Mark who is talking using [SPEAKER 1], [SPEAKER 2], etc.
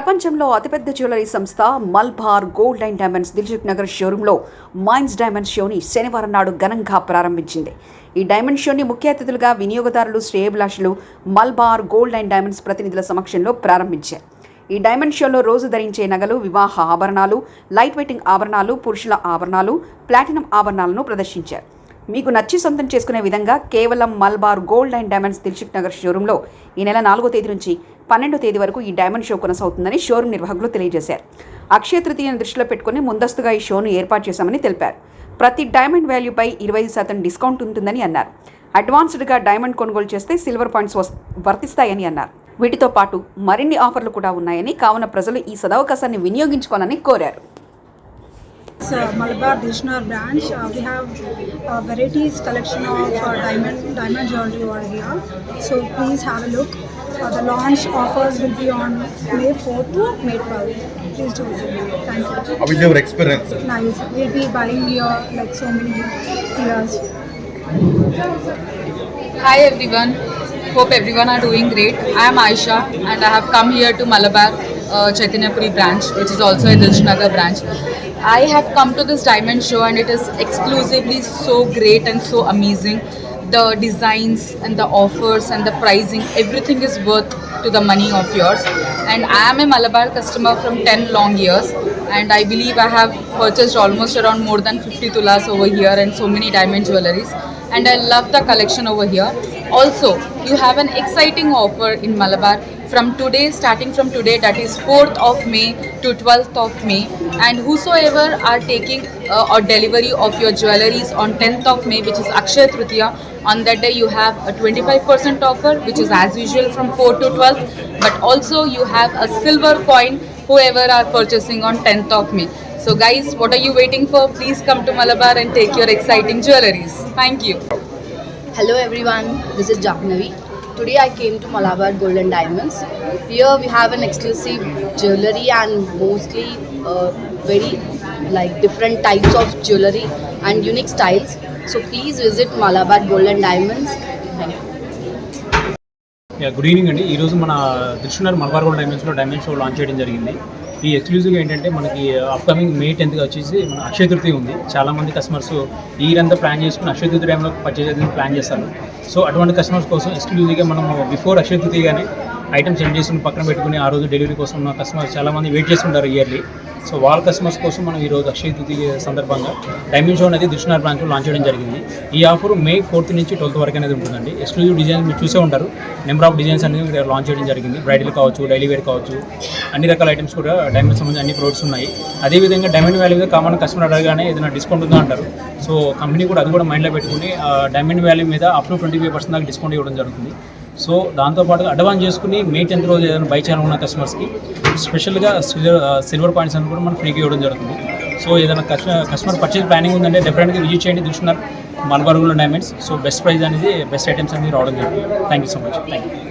[SPEAKER 1] ప్రపంచంలో అతిపెద్ద జ్యువెలరీ సంస్థ Malabar gold and diamonds Dilsukh Nagar షోరూంలో మైన్స్ డైమండ్ షోని శనివారం నాడు ఘనంగా ప్రారంభించింది. ఈ డైమండ్ షోని ముఖ్య అతిథులుగా వినియోగదారులు శ్రేయభిలాషులు మల్బార్ గోల్డ్ అండ్ డైమండ్స్ ప్రతినిధుల సమక్షంలో ప్రారంభించారు. ఈ డైమండ్ షోలో రోజు ధరించే నగలు వివాహ ఆభరణాలు లైట్ వెయిటింగ్ ఆభరణాలు పురుషుల ఆభరణాలు ప్లాటినం ఆభరణాలను ప్రదర్శించారు. మీకు నచ్చి సొంతం చేసుకునే విధంగా కేవలం Malabar gold and diamonds Dilsukh Nagar షోరూంలో ఈ నెల నాలుగో తేదీ నుంచి పన్నెండో తేదీ వరకు ఈ డైమండ్ షో కొనసాగుతుందని షోరూం నిర్వాహకులు తెలియజేశారు. అక్షయ తృతీయను దృష్టిలో పెట్టుకుని ముందస్తుగా ఈ షోను ఏర్పాటు చేశామని తెలిపారు. ప్రతి డైమండ్ వాల్యూపై ఇరవై శాతం డిస్కౌంట్ ఉంటుందని అన్నారు. అడ్వాన్స్డ్గా డైమండ్ కొనుగోలు చేస్తే సిల్వర్ పాయింట్స్ వర్తిస్తాయని అన్నారు. వీటితో పాటు మరిన్ని ఆఫర్లు కూడా ఉన్నాయని కావున ప్రజలు ఈ సదవకాశాన్ని వినియోగించుకోవాలని కోరారు.
[SPEAKER 2] It's uh, Malabar Dishnar branch. Uh, we have uh, varieties collection of uh, diamond diamond jewelry over here. So please have a look. Uh, the launch offers will be on May 4th to May 12th. Please do visit. Thank you.
[SPEAKER 3] How is your experience?
[SPEAKER 2] Nice. We'll be buying here like so many years.
[SPEAKER 4] Hi everyone. Hope everyone are doing great. I am Aisha and I have come here to Malabar uh, Chaitanyapuri branch, which is also a Dilshnagar branch. I have come to this diamond show and it is exclusively so great and so amazing. The designs and the offers and the pricing, everything is worth to the money of yours. And I am a Malabar customer from 10 long years and I believe I have purchased almost around more than 50 tulas over here and so many diamond jewelries and I love the collection over here. Also, you have an exciting offer in Malabar from today, starting from today, that is 4th of May to 12th of May. And whosoever are taking uh, or delivery of your jewelries on 10th of May, which is Akshaya Tritiya, on that day you have a 25% offer, which is as usual from 4 to 12th. But also you have a silver coin whoever are purchasing on 10th of May. So guys, what are you waiting for? Please come to Malabar and take your exciting jewelries. Thank you.
[SPEAKER 5] Hello everyone, this is Jahnavi. Today I came to Malabar Gold and Diamonds. Here we have an exclusive jewelry and mostly uh, very like different types of jewelry and unique styles. So please visit Malabar Gold and Diamonds. Thank you.
[SPEAKER 6] Good evening అండి ఈరోజు మన దృష్టినర్ Malabar gold డైమండ్స్లో diamond show launch చేయడం జరిగింది ఈ ఎక్స్క్లూజివ్గా ఏంటంటే మనకి అప్కమింగ్ మే టెన్త్గా వచ్చేసి మన అక్షయ తృతీయ ఉంది. చాలామంది కస్టమర్స్ ఈ ఇయర్ అంతా ప్లాన్ చేసుకుని అక్షయ తృతీయ టైంలో పర్చేజ్ అయితే ప్లాన్ చేస్తారు. సో అటువంటి కస్టమర్స్ కోసం ఎక్స్క్లూజివ్గా మనం బిఫోర్ అక్షయ తృతీయగానే ఐటమ్స్ సెండ్ చేసుకుని పక్కన పెట్టుకుని ఆ రోజు డెలివరీ కోసం ఉన్న కస్టమర్స్ చాలామంది వెయిట్ చేస్తుంటారు ఇయర్లీ సో వాళ్ళ కస్టమర్స్ కోసం మనం ఈరోజు అక్షయ తృతీయ సందర్భంగా డైమండ్ షో అనేది దృష్టినార్ బ్రాంచ్లో లాంచ్ చేయడం జరిగింది. ఈ ఆఫర్ మే ఫోర్త్ నుంచి ట్వెల్త్ వరకు అనేది ఉంటుందండి. ఎక్స్క్లూజివ్ డిజైన్స్ మీరు చూసే ఉంటారు. నెంబర్ ఆఫ్ డిజైన్స్ అనేది ఇక్కడ లాంచ్ చేయడం జరిగింది. బ్రైడల్ కావచ్చు డైలీ వేర్ కావచ్చు అన్ని రకాల ఐటమ్స్ కూడా డైమండ్ సంబంధించి అన్ని ప్రొడక్ట్స్ ఉన్నాయి. అదేవిధంగా డైమండ్ వ్యాల్యూ మీద కామన్ కస్టమర్ అడగగానే ఏదైనా డిస్కౌంట్ ఉందా అంటారు. సో కంపెనీ కూడా అది కూడా మైండ్లో పెట్టుకుని డైమండ్ వ్యాల్యూ మీద up to twenty five percent దాకా డిస్కౌంట్ ఇవ్వడం జరుగుతుంది. సో దాంతోపాటు అడ్వాన్స్ చేసుకుని మే టెన్త్ రోజు ఏదైనా బై ఉన్న కస్టమర్స్కి స్పెషల్గా సిల్వర్ సిల్వర్ పాయింట్స్ అని కూడా మనం ఫ్రీగా ఇవ్వడం జరుగుతుంది. సో ఏదైనా కస్టమర్ కస్టమర్ పర్చేజ్ ప్లానింగ్ ఉందంటే డెఫినెట్గా విజిట్ చేయండి చూస్తున్నారు Malabar diamonds so best price అనేది బెస్ట్ ఐటమ్స్ అనేది రావడం జరుగుతుంది. Thank you so much thank you